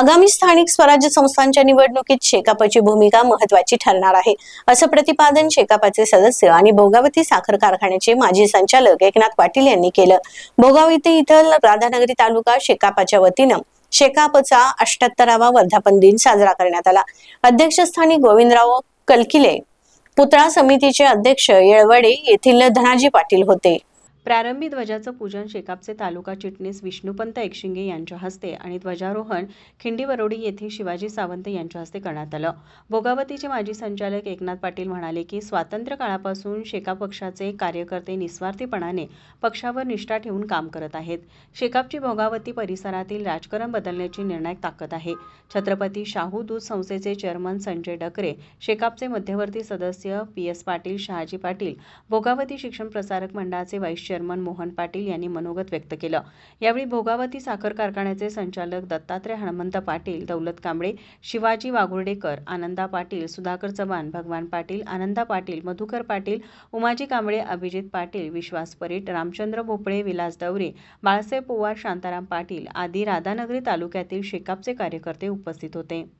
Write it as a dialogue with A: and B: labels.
A: आगामी स्थानिक स्वराज्य संस्थांच्या निवडणुकीत शेकापची भूमिका महत्वाची ठरणार आहे असं प्रतिपादन शेकापाचे सदस्य आणि भोगावती साखर कारखान्याचे माजी संचालक एकनाथ पाटील यांनी केलं. भोगावती इथं राधानगरी तालुका शेकापाच्या वतीनं शेकापचा अष्ट्याहत्तरावा वर्धापन दिन साजरा करण्यात आला. अध्यक्षस्थानी गोविंदराव कलकिले पुतळा समितीचे अध्यक्ष येळवडे येथील धनाजी पाटील होते.
B: प्रारंभी ध्वजाचं पूजन शेकापचे तालुका चिटणीस विष्णुपंत एकशिंगे यांच्या हस्ते आणि ध्वजारोहण खिंडीवरोडी येथे शिवाजी सावंत यांच्या हस्ते करण्यात आलं. भोगावतीचे माजी संचालक एकनाथ पाटील म्हणाले की स्वातंत्र्य काळापासून शेकाप पक्षाचे कार्यकर्ते निस्वार्थीपणाने पक्षावर निष्ठा ठेवून काम करत आहेत. शेकापची भोगावती परिसरातील राजकारण बदलण्याची निर्णायक ताकद आहे. छत्रपती शाहू दूध संस्थेचे चेअरमन संजय डकरे शेकापचे मध्यवर्ती सदस्य पी एस पाटील शहाजी पाटील भोगावती शिक्षण प्रसारक मंडळाचे व्हाईस चेअरमन मोहन पाटील यांनी मनोगत व्यक्त केलं. यावेळी भोगावती साखर कारखान्याचे संचालक दत्तात्रय हनुमंत पाटील दौलत कांबळे शिवाजी वाघुर्डेकर आनंदा पाटील सुधाकर चव्हाण भगवान पाटील आनंदा पाटील मधुकर पाटील उमाजी कांबळे अभिजित पाटील विश्वास परीट रामचंद्र भोपळे विलास दवरे बाळासाहेब पोवार शांताराम पाटील आदी राधानगरी तालुक्यातील शेकापचे कार्यकर्ते उपस्थित होते.